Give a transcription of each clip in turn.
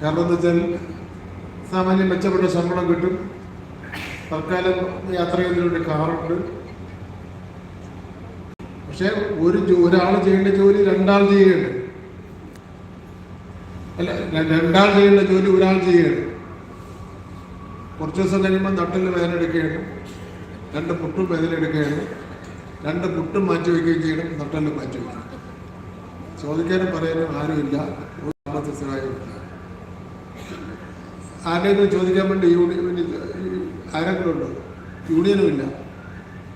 കാരണം എന്താ വെച്ചാൽ സാമാന്യം മെച്ചപ്പെട്ട ശമ്പളം കിട്ടും. തൽക്കാലം യാത്ര ചെയ്യുന്നതിനുണ്ട് കാറുണ്ട്. പക്ഷെ ഒരു ഒരാൾ ചെയ്യേണ്ട ജോലി രണ്ടാൾ ചെയ്യുകയാണ് അല്ല രണ്ടാൾ ചെയ്യേണ്ട ജോലി ഒരാൾ ചെയ്യുകയാണ് കുറച്ച് ദിവസം കഴിയുമ്പോൾ നട്ടിൽ വേദന എടുക്കുകയാണ്. രണ്ട് പുട്ടും വേദന എടുക്കുകയാണ്. രണ്ട് പുട്ടും മാറ്റി വയ്ക്കുകയും ചെയ്യണം നട്ടൽ മാറ്റി വയ്ക്കണം. ചോദിക്കാനും പറയാനും ആരുമില്ല. ഒരു സഹായമില്ല ആരെങ്കിലും ചോദിക്കാൻ വേണ്ടി യൂണിയൻ ആരെങ്കിലും ഉണ്ടോ യൂണിയനും ഇല്ല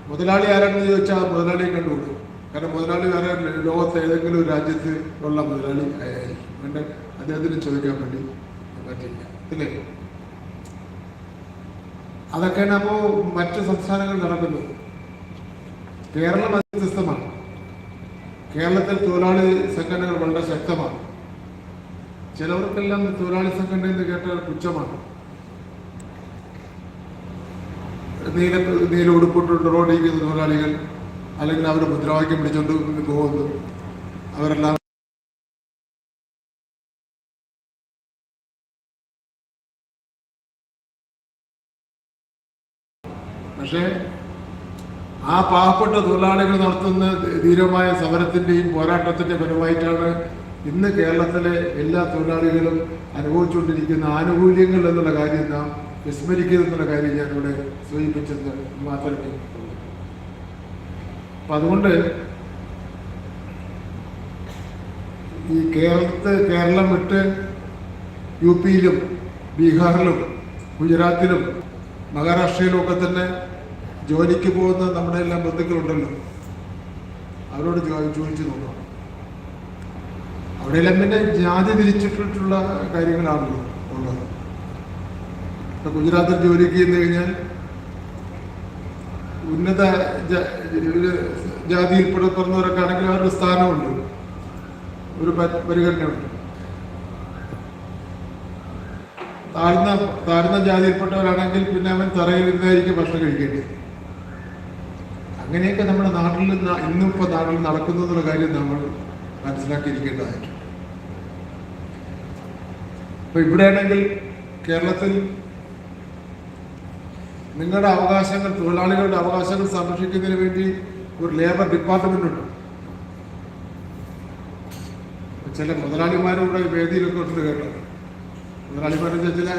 മുതലാളി ആരാണെന്ന് ചോദിച്ചാൽ മുതലാളിയെ കണ്ടുകൊള്ളു കാരണം മുതലാളി വേറെ ലോകത്തെ ഏതെങ്കിലും ഒരു രാജ്യത്ത് ഉള്ള മുതലാളി ആയിരിക്കും വേണ്ട. അദ്ദേഹത്തിന് ചോദിക്കാൻ വേണ്ടി പറ്റില്ല. അല്ലേ? അതൊക്കെയാണ് അപ്പോൾ മറ്റ് സംസ്ഥാനങ്ങൾ നടക്കുന്നത്. കേരളം വ്യത്യസ്തമാണ് കേരളത്തിൽ തൊഴിലാളി സംഘടനകൾ വളരെ ശക്തമാണ്. ചിലവർക്കെല്ലാം തൊഴിലാളി സംഘടന എന്ന് കേട്ടാൽ പുച്ഛമാണ്. നീല നീല ഉടുപ്പിട്ടുണ്ട് റോഡിരിക്കുന്ന തൊഴിലാളികൾ അല്ലെങ്കിൽ അവർ മുദ്രാവാക്യം പിടിച്ചുകൊണ്ട് പോകുന്നു. അവരെല്ലാം പക്ഷേ ആ പാവപ്പെട്ട തൊഴിലാളികൾ നടത്തുന്ന ധീരമായ സമരത്തിന്റെയും പോരാട്ടത്തിന്റെ ഫലമായിട്ടാണ് ഇന്ന് കേരളത്തിലെ എല്ലാ തൊഴിലാളികളും അനുഭവിച്ചുകൊണ്ടിരിക്കുന്ന ആനുകൂല്യങ്ങൾ എന്നുള്ള കാര്യം നാം വിസ്മരിക്കുന്നുള്ള കാര്യം ഞാനിവിടെ സൂചിപ്പിച്ചത് മാത്രമേ. അപ്പം അതുകൊണ്ട് ഈ കേരളത്തെ കേരളം വിട്ട് യു പിയിലും ബീഹാറിലും ഗുജറാത്തിലും മഹാരാഷ്ട്രയിലും ഒക്കെ തന്നെ ജോലിക്ക് പോകുന്ന നമ്മുടെ എല്ലാം ബന്ധുക്കളുണ്ടല്ലോ. അവരോട് ചോദിച്ചു നോക്കണം അവിടെയെല്ലാം പിന്നെ ജാതി തിരിച്ചിട്ടിട്ടുള്ള കാര്യങ്ങളാണല്ലോ ഉള്ളത്. ഇപ്പൊ ഗുജറാത്തിൽ ജോലിക്ക് ചെന്ന് കഴിഞ്ഞാൽ ഉന്നത ജാതിയിൽ പിറന്നവരൊക്കെ ആണെങ്കിൽ അവരുടെ സ്ഥാനമുണ്ട്. ഒരു പരിഗണനയുണ്ട്. താഴ്ന്ന താഴ്ന്ന ജാതിയിൽപ്പെട്ടവരാണെങ്കിൽ പിന്നെ അവൻ തറയിൽ ഇരുന്നായിരിക്കും ഭക്ഷണം കഴിക്കേണ്ടത്. അങ്ങനെയൊക്കെ നമ്മുടെ നാട്ടിൽ ഇന്നും ഇപ്പൊ നാട്ടിൽ നടക്കുന്നു എന്നുള്ള കാര്യം നമ്മൾ മനസ്സിലാക്കിയിരിക്കേണ്ടതായിട്ടുണ്ട്. അപ്പൊ ഇവിടെയാണെങ്കിൽ കേരളത്തിൽ നിങ്ങളുടെ അവകാശങ്ങൾ തൊഴിലാളികളുടെ അവകാശങ്ങൾ സംരക്ഷിക്കുന്നതിന് വേണ്ടി ഒരു ലേബർ ഡിപ്പാർട്ട്മെന്റ് ഉണ്ട് ചില മുതലാളിമാരുടെ വേദിയിലൊക്കെ ഉണ്ട് കേട്ടോ മുതലാളിമാരുടെ ചില.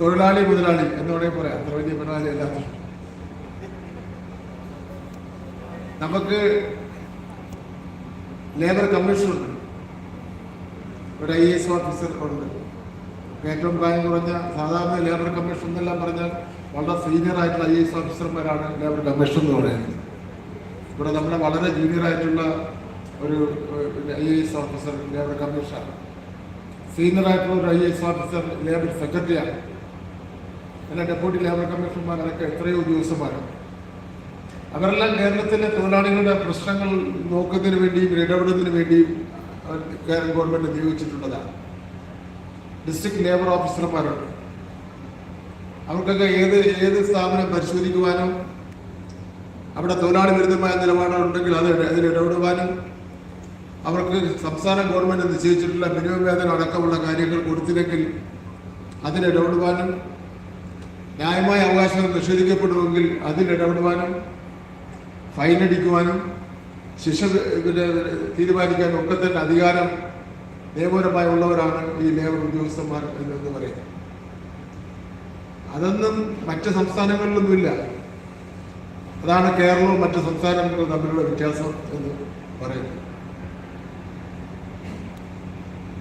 തൊഴിലാളി മുതലാളി എന്ന് വേണമെങ്കിൽ പറയാം അത്ര വലിയ മുതലാളി അല്ലാത്ത നമുക്ക് ലേബർ കമ്മീഷനുണ്ട് ഒരു ഐ എസ് ഓഫീസർ ഉണ്ട്. ഏറ്റവും പ്രായം കുറഞ്ഞ സാധാരണ ലേബർ കമ്മീഷൻ എന്നെല്ലാം പറഞ്ഞാൽ വളരെ സീനിയർ ആയിട്ടുള്ള ഐ എസ് ഓഫീസർമാരാണ് ലേബർ കമ്മീഷൻ എന്ന് പറയുന്നത്. ഇവിടെ നമ്മുടെ വളരെ ജൂനിയർ ആയിട്ടുള്ള ഒരു ഐ എസ് ഓഫീസർ ലേബർ കമ്മീഷനാണ് സീനിയർ ആയിട്ടുള്ള ഒരു ഐ എസ് ഓഫീസർ ലേബർ സെക്രട്ടറിയാണ് അല്ല ഡെപ്യൂട്ടി ലേബർ കമ്മീഷണർമാരൊക്കെ എത്രയോ ഉദ്യോഗസ്ഥന്മാരാണ് അവരെല്ലാം കേരളത്തിലെ തൊഴിലാളികളുടെ പ്രശ്നങ്ങൾ നോക്കുന്നതിന് വേണ്ടിയും ഇടപെടുന്നതിന് വേണ്ടിയും കേരള ഗവൺമെന്റ് നിയോഗിച്ചിട്ടുള്ളതാണ്. ഡിസ്ട്രിക്ട് ലേബർ ഓഫീസർമാരുണ്ട്. അവർക്കൊക്കെ ഏത് ഏത് സ്ഥാപനം പരിശോധിക്കുവാനും അവിടെ തൊഴിലാളി വിരുദ്ധമായ നിലപാടുണ്ടെങ്കിൽ അത് അതിൽ ഇടപെടുവാനും അവർക്ക് സംസ്ഥാന ഗവൺമെന്റ് നിശ്ചയിച്ചിട്ടുള്ള മിനിമം വേതനം അടക്കമുള്ള കാര്യങ്ങൾ കൊടുത്തില്ലെങ്കിൽ അതിൽ ഇടപെടുവാനും ന്യായമായ അവകാശങ്ങൾ നിഷേധിക്കപ്പെടുമെങ്കിൽ അതിൽ ഇടപെടുവാനും ഫൈൻ അടിക്കുവാനും ശിക്ഷ തീരുമാനിക്കാനും ഒക്കെ തന്നെ അധികാരം നിയമപരമായി ഉള്ളവരാണ് ഈ ലേബർ ഉദ്യോഗസ്ഥന്മാർ എന്ന് പറയുന്നത്. അതൊന്നും മറ്റ് സംസ്ഥാനങ്ങളിലൊന്നുമില്ല. അതാണ് കേരളവും മറ്റ് സംസ്ഥാനങ്ങളും തമ്മിലുള്ള വ്യത്യാസം എന്ന് പറയുന്നത്.